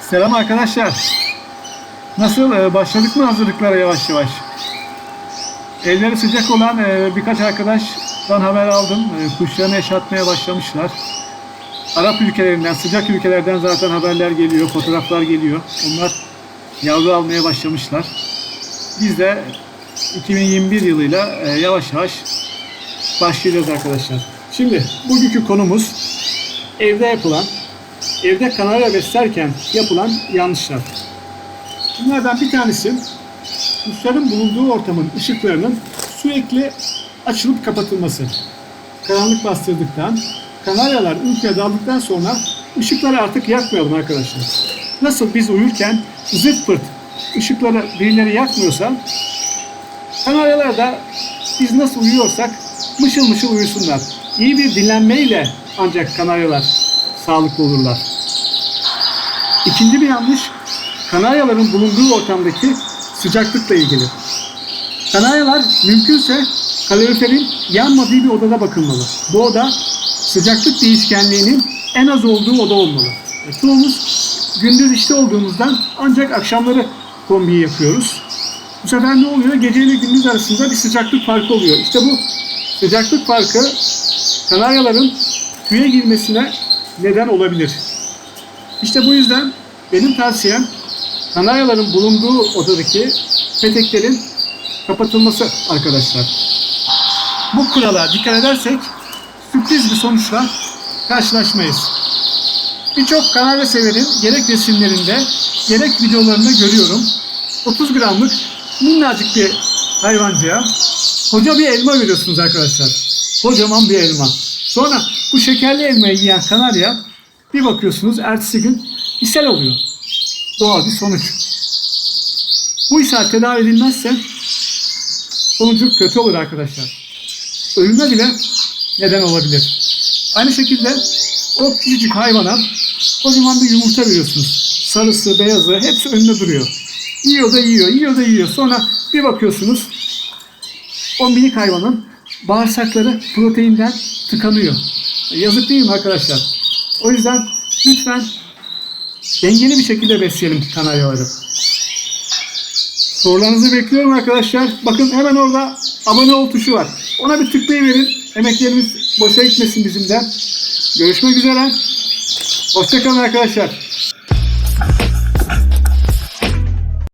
Selam arkadaşlar. Nasıl e, başladık mı hazırlıklara yavaş yavaş? Elleri sıcak olan e, birkaç arkadaştan haber aldım. E, Kuşlarını yaşatmaya başlamışlar. Arap ülkelerinden, sıcak ülkelerden zaten haberler geliyor, fotoğraflar geliyor. Onlar yavru almaya başlamışlar. Biz de 2021 yılıyla e, yavaş yavaş başlayacağız arkadaşlar. Şimdi bugünkü konumuz evde yapılan evde kanarya beslerken yapılan yanlışlar. Bunlardan bir tanesi kuşların bulunduğu ortamın ışıklarının sürekli açılıp kapatılması. Karanlık bastırdıktan, kanaryalar uykuya daldıktan sonra ışıkları artık yakmayalım arkadaşlar. Nasıl biz uyurken zırt pırt ışıkları birileri yakmıyorsa kanaryalar da biz nasıl uyuyorsak mışıl mışıl uyusunlar. İyi bir dinlenmeyle ancak kanaryalar sağlıklı olurlar. İkinci bir yanlış kanaryaların bulunduğu ortamdaki sıcaklıkla ilgili. Kanaryalar mümkünse kaloriferin yanmadığı bir odada bakılmalı. Bu oda sıcaklık değişkenliğinin en az olduğu oda olmalı. E, Çoğumuz gündüz işte olduğumuzdan ancak akşamları kombiyi yapıyoruz. Bu sefer ne oluyor? Gece ile gündüz arasında bir sıcaklık farkı oluyor. İşte bu sıcaklık farkı kanaryaların tüye girmesine neden olabilir. İşte bu yüzden benim tavsiyem kanaryaların bulunduğu odadaki peteklerin kapatılması arkadaşlar. Bu kurala dikkat edersek sürpriz bir sonuçla karşılaşmayız. Birçok kanarya severin gerek resimlerinde gerek videolarında görüyorum. 30 gramlık minnacık bir hayvancıya koca bir elma veriyorsunuz arkadaşlar. Kocaman bir elma. Sonra bu şekerli elmayı yiyen kanarya bir bakıyorsunuz ertesi gün ishal oluyor. Doğal bir sonuç. Bu ishal tedavi edilmezse sonucu kötü olur arkadaşlar. Ölüme bile neden olabilir. Aynı şekilde o küçücük hayvana kocaman bir yumurta veriyorsunuz. Sarısı, beyazı hepsi önünde duruyor. Yiyor da yiyor, yiyor da yiyor. Sonra bir bakıyorsunuz o minik hayvanın bağırsakları proteinden tıkanıyor. Yazık değil mi arkadaşlar? O yüzden lütfen dengeli bir şekilde besleyelim kanaryaları. Sorularınızı bekliyorum arkadaşlar. Bakın hemen orada abone ol tuşu var. Ona bir tıklayıverin. Emeklerimiz boşa gitmesin bizim de. Görüşmek üzere. Hoşçakalın arkadaşlar.